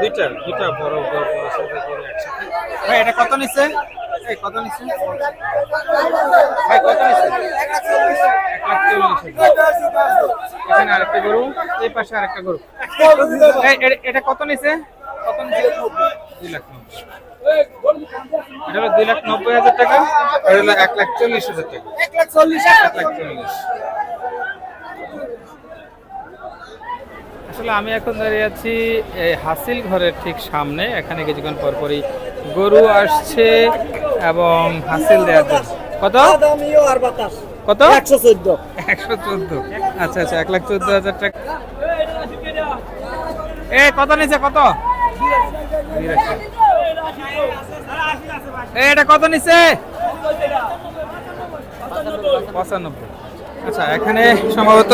দুইটা দুইটা বড় বড় বড় একসাথে। ভাই, এটা কত নিচ্ছে এই, কত নিচ্ছে ভাই, কত নিচ্ছে এক লাখ চল্লিশ এখানে আরেকটা গরু, এই পাশে আরেকটা গরু। এটা কত নিচ্ছে কত নিচ্ছে দুই লাখ এটা হলো দুই লাখ নব্বই হাজার টাকা, আর হলো এক লাখ চল্লিশ হাজার টাকা। এক লাখ চল্লিশ আসলে আমি এখন দাঁড়িয়ে আছি এই হাসিল ঘরের ঠিক সামনে। এখানে কিছুক্ষণ পর পরই গরু আসছে এবং হাসিল দেওয়ার জন্য। কত? কত? একশো চোদ্দ। একশো চোদ্দ। আচ্ছা আচ্ছা এক লাখ চোদ্দ হাজার টাকা। এ কত নিচে? কত? এটা কত নিচে? পঁচানব্বই। আচ্ছা এখানে সম্ভবত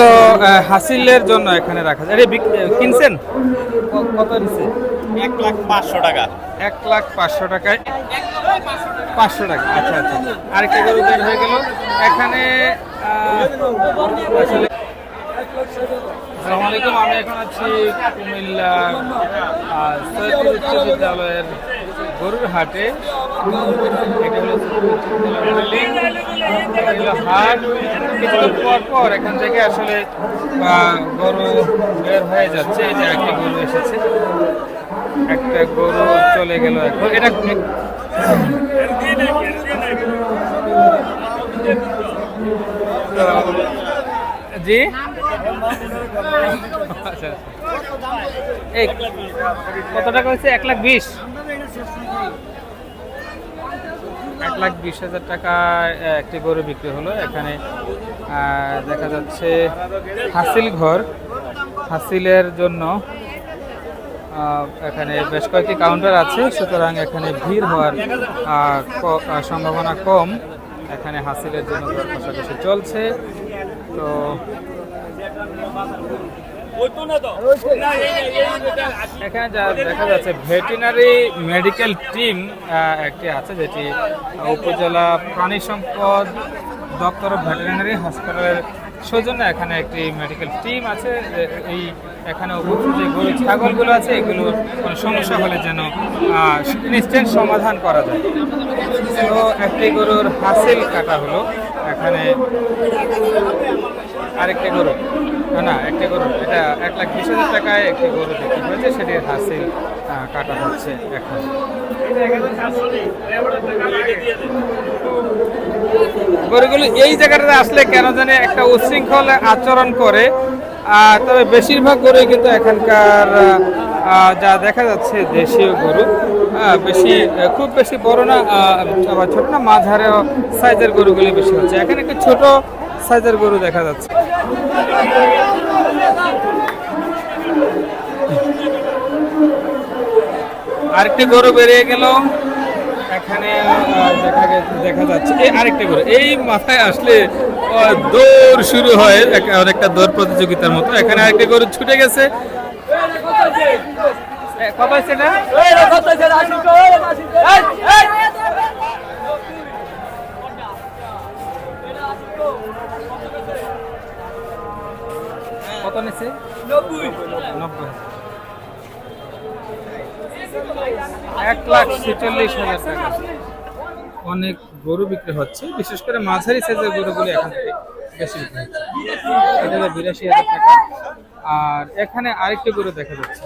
হাসিলের জন্য এখানে রাখা যায়। কিনছেন? কত নিচে এক লাখ পাঁচশো টাকা। এক লাখ পাঁচশো টাকায়? পাঁচশো টাকা আচ্ছা আচ্ছা। আরেকটা গরু বের হয়ে গেল। এখানে আসলে আলাইকুম আমি এখন আছি কুমিল্লা সৈয়দপুর উচ্চ বিদ্যালয়ের গরুর হাটে। হাট পর পর এখান থেকে আসলে গরু বের হয়ে যাচ্ছে, এই যে একটা গরু এসেছে। একটা গরু চলে গেল এখন। এটা জি? আচ্ছা এই, কত টাকা হচ্ছে এক লাখ বিশ। এক লাখ বিশ হাজার আহ, একটি গরু বিক্রি হলো। এখানে দেখা যাচ্ছে হাসিল ঘর। হাসিলের জন্য এখানে বেশ কয়েকটি কাউন্টার আছে সুতরাং এখানে ভিড় হওয়ার সম্ভাবনা কম। এখানে হাসিলের জন্য কষাকষি চলছে। তো এখানে যা দেখা যাচ্ছে, ভেটেরিনারি মেডিকেল টিম একটি আছে যেটি উপজেলা প্রাণী সম্পদ দপ্তর অফ ভেটেরিনারি হাসপাতালের সৌজন্য এখানে একটি মেডিকেল টিম আছে এই এখানে যে গরু, ছাগলগুলো আছে এগুলোর কোনো সমস্যা হলে যেন ইনস্ট্যান্ট সমাধান করা যায়। তো একটি গরুর হাসিল কাটা হলো, এখানে আরেকটি গরু। না একটি গরু। এটা এক লাখ বিশ হাজার টাকায় একটি গরু বিক্রি হয়েছে সেটির হাসিল কাটা হচ্ছে এখন। গরুগুলো এই জায়গাটাতে আসলে কেন জানে একটা উচ্ছৃঙ্খল আচরণ করে তবে বেশিরভাগ গরু কিন্তু এখানকার যা দেখা যাচ্ছে দেশীয় গরু বেশি, খুব বেশি বড় না আবার ছোট না মাঝারে সাইজের গরুগুলি বেশি হচ্ছে। এখানে একটু ছোট সাইজের গরু দেখা যাচ্ছে। আরেকটি গরু বেরিয়ে গেল। এখানে দেখা দেখা যাচ্ছে। এই আরেকটা গরু, এই মাথায় আসলে দৌড় শুরু হয় অনেকটা দৌড় প্রতিযোগিতার মতো। এখানে আরেকটি গরু ছুটে গেছে। কত এটা কত নিচ্ছে নব্বই এক লাখ ছেচল্লিশ হাজার টাকা। অনেক গরু বিক্রি হচ্ছে, বিশেষ করে মাঝারি সাইজের গরুগুলি এখান থেকে বেশি বিক্রি হচ্ছে। এটা হলো বিরাশি হাজার টাকা। আর এখানে আরেকটি গরু দেখা যাচ্ছে।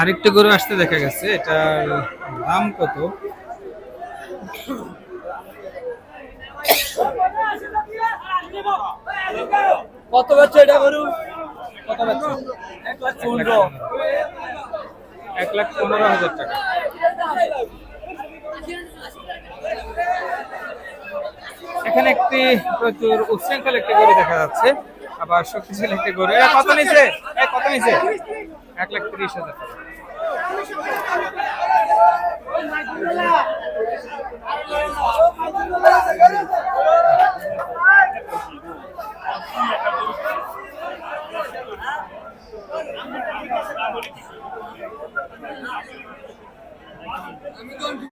আরেকটি গরু আসতে দেখা গেছে, এটার দাম কত? কত হচ্ছে এটা গরু? কত পাচ্ছে এক লাখ পনেরো। এক লাখ পনেরো হাজার টাকা। এখানে একটি প্রচুর উচ্ছৃঙ্খল একটি গরু দেখা যাচ্ছে। আবার শক্তিশালী একটি গরু। কত নিচে কত নিচে এক লাখ তিরিশ হাজার টাকা। I'm going to